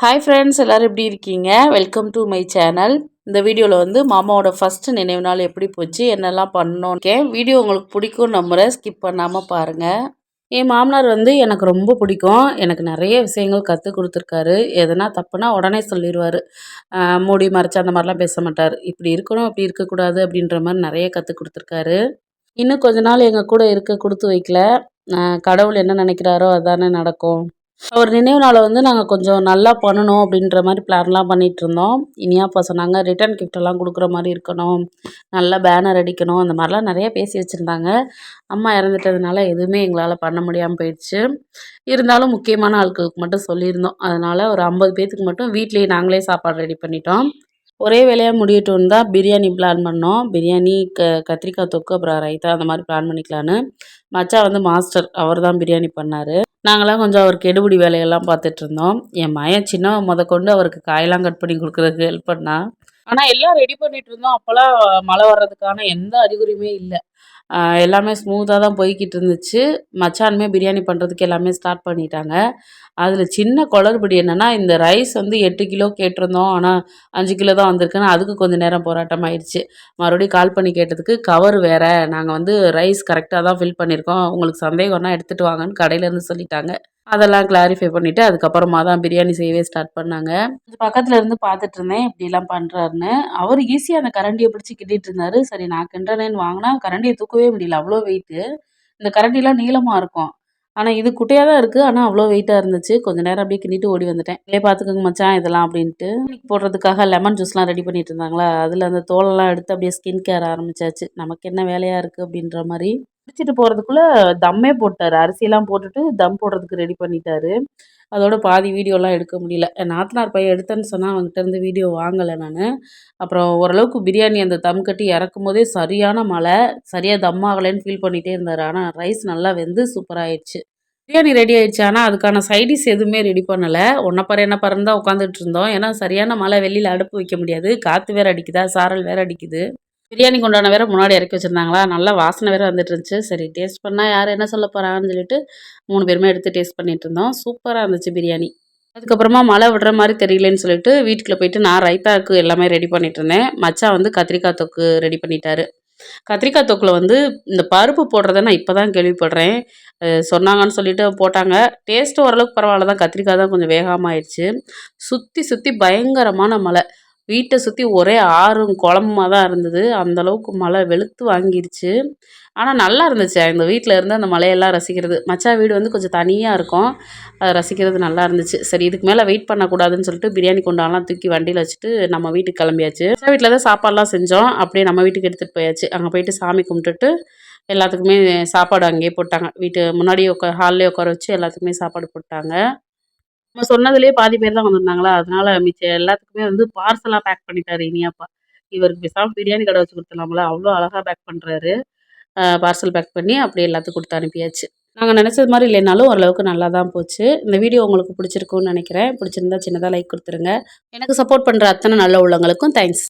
Hi friends எல்லோரும் எப்படி இருக்கீங்க? வெல்கம் டு மை சேனல் இந்த வீடியோவில் வந்து மாமாவோட ஃபஸ்ட்டு நினைவு நாள் எப்படி போச்சு என்னெல்லாம் பண்ணோன்னு வீடியோ உங்களுக்கு பிடிக்கும் நம்புகிறேன் ஸ்கிப் பண்ணாமல் பாருங்கள் என் மாமனார் வந்து எனக்கு ரொம்ப பிடிக்கும். எனக்கு நிறைய விஷயங்கள் கற்றுக் கொடுத்துருக்காரு. எதனா தப்புனா உடனே சொல்லிடுவார் மூடி மறைச்சு அந்த மாதிரிலாம் பேச மாட்டார். இப்படி இருக்கணும் அப்படி இருக்கக்கூடாது அப்படின்ற மாதிரி நிறைய கற்றுக் கொடுத்துருக்காரு. இன்னும் கொஞ்ச நாள் எங்கள் கூட இருக்க கொடுத்து வைக்கல. கடவுள் என்ன நினைக்கிறாரோ அதானே நடக்கும். அவர் நினைவு நாளை வந்து நாங்கள் கொஞ்சம் நல்லா பண்ணணும் அப்படின்ற மாதிரி பிளான்லாம் பண்ணிகிட்ருந்தோம் இனியா அப்பா சொன்னாங்க ரிட்டர்ன் கிஃப்டெல்லாம் கொடுக்குற மாதிரி இருக்கணும். நல்லா பேனர் அடிக்கணும். அந்த மாதிரிலாம் நிறைய பேசி வச்சுருந்தாங்க. அம்மா இறந்துட்டதுனால எதுவுமே எங்களால் பண்ண முடியாமல் போயிடுச்சு. இருந்தாலும் முக்கியமான ஆட்களுக்கு மட்டும் சொல்லியிருந்தோம். அதனால் ஒரு ஐம்பது பேர்த்துக்கு மட்டும் வீட்லேயே நாங்களே சாப்பாடு ரெடி பண்ணிட்டோம். ஒரே வேலையாக முடியட்டும் தான் பிரியாணி பிளான் பண்ணோம். பிரியாணி க கத்திரிக்காய் தொக்கு அப்புறம் ரைத்தா அந்த மாதிரி பிளான் பண்ணிக்கலான்னு மச்சா வந்து மாஸ்டர் அவர் தான் பிரியாணி பண்ணார். நாங்களாம் கொஞ்சம் அவருக்கு எடுபடி வேலையெல்லாம் பார்த்துட்ருந்தோம் என் மயன் சின்னவன் முத கொண்டு அவருக்கு காயெல்லாம் கட் பண்ணி கொடுக்குறதுக்கு ஹெல்ப் பண்ணால் ஆனால் எல்லாம் ரெடி பண்ணிட்டு இருந்தோம். அப்போல்லாம் மழை வர்றதுக்கான எந்த அறிகுறியுமே இல்லை. எல்லாமே ஸ்மூத்தாக தான் போய்கிட்டு இருந்துச்சு. மச்சானுமே பிரியாணி பண்ணுறதுக்கு எல்லாமே ஸ்டார்ட் பண்ணிட்டாங்க. அதில் சின்ன குளறுபடி என்னென்னா இந்த ரைஸ் வந்து எட்டு கிலோ கேட்டிருந்தோம். ஆனால் அஞ்சு கிலோ தான் வந்திருக்குன்னு அதுக்கு கொஞ்சம் நேரம் போராட்டம் ஆயிடுச்சு. மறுபடியும் கால் பண்ணி கேட்டதுக்கு கவர் வேறு. நாங்கள் வந்து ரைஸ் கரெக்டாக தான் ஃபில் பண்ணியிருக்கோம் உங்களுக்கு சந்தேகம்னா எடுத்துகிட்டு வாங்கன்னு கடையிலேருந்து சொல்லிட்டாங்க. அதெல்லாம் கிளாரிஃபை பண்ணிவிட்டு அதுக்கப்புறமா தான் பிரியாணி செய்யவே ஸ்டார்ட் பண்ணாங்க. பக்கத்தில் இருந்து பார்த்துட்டு இருந்தேன் இப்படிலாம் பண்ணுறாருன்னு அவர் ஈஸியாக அந்த கரண்டியை பிடிச்சி கிட்டிட்டு இருந்தார். சரி நான் கிண்டுறேன்னு வாங்கினா கரண்டியை தூக்கவே முடியல. அவ்வளோ வெயிட்டு இந்த கரண்டிலாம் நீளமாக இருக்கும். ஆனால் இது குட்டையாக தான் இருக்குது ஆனால் அவ்வளோ வெயிட்டாக இருந்துச்சு. கொஞ்சம் நேரம் அப்படியே கிண்டிட்டு ஓடி வந்துட்டேன். இல்லையே பார்த்துக்கோங்க மச்சான் இதெல்லாம் அப்படின்ட்டு. போடுறதுக்காக லெமன் ஜூஸ்லாம் ரெடி பண்ணிட்டு இருந்தாங்களா? அதில் அந்த தோலெல்லாம் எடுத்து அப்படியே ஸ்கின் கேர் ஆரம்பிச்சாச்சு. நமக்கு என்ன வேலையாக இருக்குது அப்படின்ற மாதிரி. குடிச்சிட்டு போகிறதுக்குள்ளே தம்மே போட்டார். அரிசியெல்லாம் போட்டுட்டு தம் போடுறதுக்கு ரெடி பண்ணிட்டாரு. அதோட பாதி வீடியோலாம் எடுக்க முடியல. என் நாத்தனார் பையன் எடுத்தேன்னு சொன்னால் அவங்ககிட்ட இருந்து வீடியோ வாங்கலை நான். அப்புறம் ஓரளவுக்கு பிரியாணி அந்த தம் கட்டி இறக்கும் போதே சரியான மழை சரியாக தம் ஆகலைன்னு ஃபீல் பண்ணிகிட்டே இருந்தார். ஆனால் ரைஸ் நல்லா வெந்து சூப்பராகிடுச்சு பிரியாணி ரெடி ஆயிடுச்சு. ஆனால் அதுக்கான சைடிஸ் எதுவுமே ரெடி பண்ணலை. ஒன்றை என்ன பாருன்னு தான் உட்காந்துட்டு இருந்தோம். ஏன்னா சரியான மழை வெளியில் அடுப்பு வைக்க முடியாது. காற்று வேறு அடிக்குதா? சாரல் வேறு அடிக்குது. பிரியாணி கொண்டான வேறு முன்னாடி இறக்கி வச்சுருந்தாங்களா? நல்லா வாசனை வேறு வந்துட்டு இருந்துச்சு. சரி டேஸ்ட் பண்ணால் யார் என்ன சொல்ல போகிறாங்கன்னு சொல்லிட்டு மூணு பேருமே எடுத்து டேஸ்ட் பண்ணிட்டு இருந்தோம். சூப்பராக இருந்துச்சு பிரியாணி. அதுக்கப்புறமா மழை விடுற மாதிரி தெரியலன்னு சொல்லிட்டு வீட்டுக்குள்ளே போயிட்டு நான் ரைத்தாக்கு எல்லாமே ரெடி பண்ணிட்டு இருந்தேன். மச்சா வந்து கத்திரிக்காய் தொக்கு ரெடி பண்ணிட்டாரு. கத்திரிக்காய் தொக்கில் வந்து இந்த பருப்பு போடுறத நான் இப்போ தான் கேள்விப்படுறேன் சொன்னாங்கன்னு சொல்லிட்டு போட்டாங்க. டேஸ்ட்டு ஓரளவுக்கு பரவாயில்ல தான். கத்திரிக்காய் தான் கொஞ்சம் வேகமாக ஆயிடுச்சு. சுற்றி சுற்றி பயங்கரமான மழை. வீட்டை சுற்றி ஒரே ஆறும் குளமுமாக தான் இருந்தது. அந்தளவுக்கு மழை வெளுத்து வாங்கிருச்சு. ஆனால் நல்லா இருந்துச்சு. அந்த வீட்டில் இருந்து அந்த மலையெல்லாம் ரசிக்கிறது. மச்சா வீடு வந்து கொஞ்சம் தனியாக இருக்கும். அதை ரசிக்கிறது நல்லா இருந்துச்சு. சரி இதுக்கு மேலே வெயிட் பண்ணக்கூடாதுன்னு சொல்லிட்டு பிரியாணி கொண்டாலாம் தூக்கி வண்டியில் வச்சுட்டு நம்ம வீட்டுக்கு கிளம்பியாச்சு. மச்சா வீட்டில் தான் சாப்பாடெலாம் செஞ்சோம். அப்படியே நம்ம வீட்டுக்கு எடுத்துகிட்டு போயாச்சு. அங்கே போயிட்டு சாமி கும்பிட்டுட்டு எல்லாத்துக்குமே சாப்பாடு அங்கேயே போட்டாங்க. வீட்டு முன்னாடியே உட்கா ஹால்லேயே உட்கார வச்சு எல்லாத்துக்குமே சாப்பாடு போட்டாங்க. நம்ம சொன்னதுலேயே பாதி பேர் தான் வந்திருந்தாங்களா? அதனால மிச்சம் எல்லாத்துக்குமே வந்து பார்சலாக பேக் பண்ணிட்டாரு இனியாப்பா. இவருக்கு பேசாமல் பிரியாணி கடை வச்சு கொடுத்துலாம்ல அவ்வளோ அழகாக பேக் பண்ணுறாரு பார்சல் பேக் பண்ணி அப்படியே எல்லாத்துக்கும் கொடுத்து அனுப்பியாச்சு. நாங்கள் நினச்சது மாதிரி இல்லைனாலும் ஓரளவுக்கு நல்லா தான் போச்சு. இந்த வீடியோ உங்களுக்கு பிடிச்சிருக்குன்னு நினைக்கிறேன். பிடிச்சிருந்தா சின்னதாக லைக் கொடுத்துருங்க. எனக்கு சப்போர்ட் பண்ணுற அத்தனை நல்ல உள்ளவங்களுக்கும் தேங்க்ஸ்